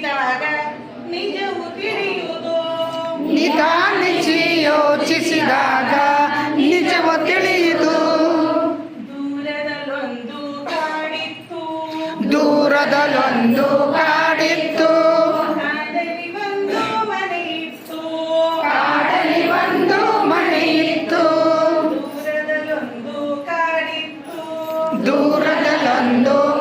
ಯೋಚಿಸಿದಾಗ ನಿಜವು ತಿಳಿಯುವುದು. ನಿಧಾನಿಸಿ ಯೋಚಿಸಿದಾಗ ನಿಜವು ತಿಳಿಯಿತು. ದೂರದಲ್ಲೊಂದು ಕಾಡಿತ್ತು. ದೂರದಲ್ಲೊಂದು ಕಾಡಿತ್ತು. ಕಾಡಲಿ ಒಂದು ಮನೆ ಕಾಡಿತ್ತು. ದೂರದಲ್ಲೊಂದು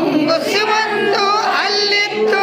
ಮುಂಗುಸಿ ಬಂದು ಅಲ್ಲಿತ್ತು.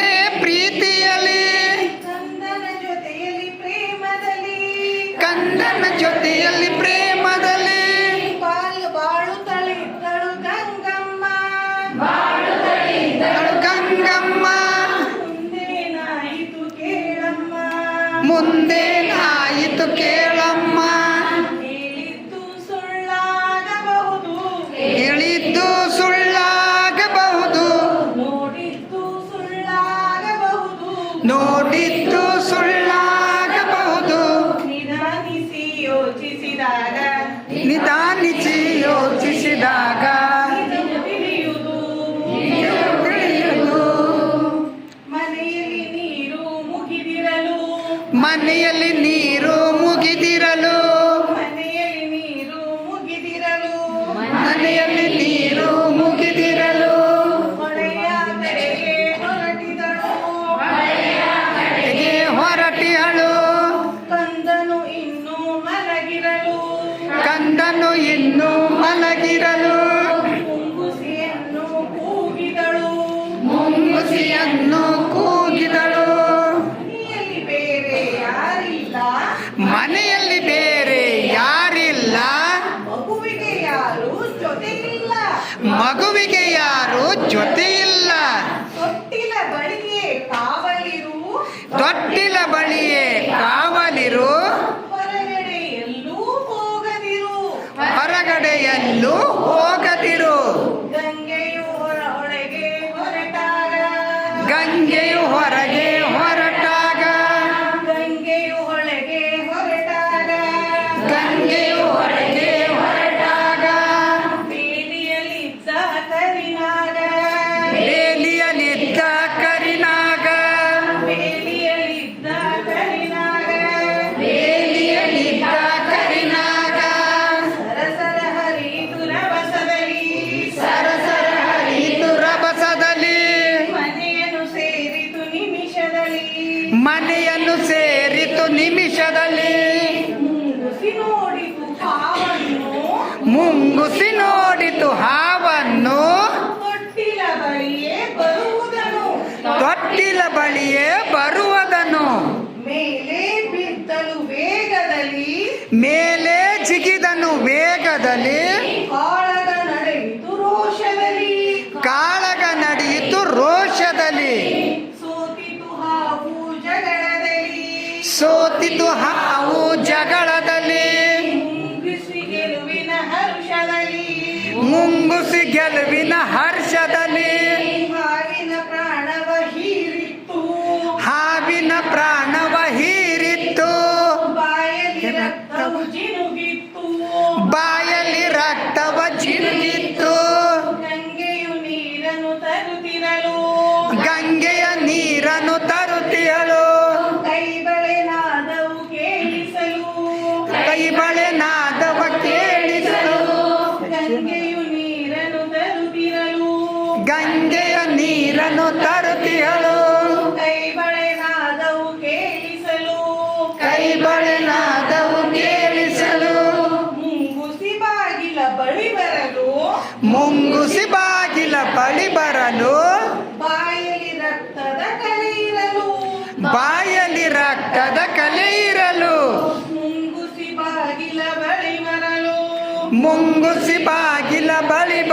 ಯೋಚಿಸಿದಾಗ ನಿಧಾನಿಸಿ ಯೋಚಿಸಿದಾಗ ತಿಳಿಯುವುದು. ಮನೆಯಲ್ಲಿ ನೀರು ಮುಗಿದಿರಲು. ಮನೆಯಲ್ಲಿ ನೀರು buddy. ದೇಶದಲ್ಲಿ ಮುಂಗುಸಿ ನೋಡಿತು ಹಾವನ್ನು. ತೊಟ್ಟಿಲ ಬಳಿಯೇ ಬರುವುದನು. ಮೇಲೆ ಸೋತಿತು ಹಾವು ಜಗಳದಲ್ಲಿ. ಮುಂಗುಸಿ ಗೆಲುವಿನ ಹರ್ಷದ ಕೈ ಬಳೆನಾದವು ಕೇಳಿಸಲು. ಕೈ ಬಳೆನಾದವು ಕೇಳಿಸಲು. ಮುಂಗುಸಿ ಬಾಗಿಲ ಬಳಿ ಬರಲು. ಮುಂಗುಸಿ ಬಾಗಿಲ ಬಳಿ ಬರಲು. ಬಾಯಲ್ಲಿ ರಕ್ತದ ಕಲೆ ಇರಲು. ಬಾಯಲ್ಲಿ ರಕ್ತದ ಕಲೆ ಇರಲು. ಮುಂಗುಸಿ ಬಾಗಿಲ ಬಳಿ ಬರಲು. ಮುಂಗುಸಿ ಬಾಗಿಲ ಬಳಿ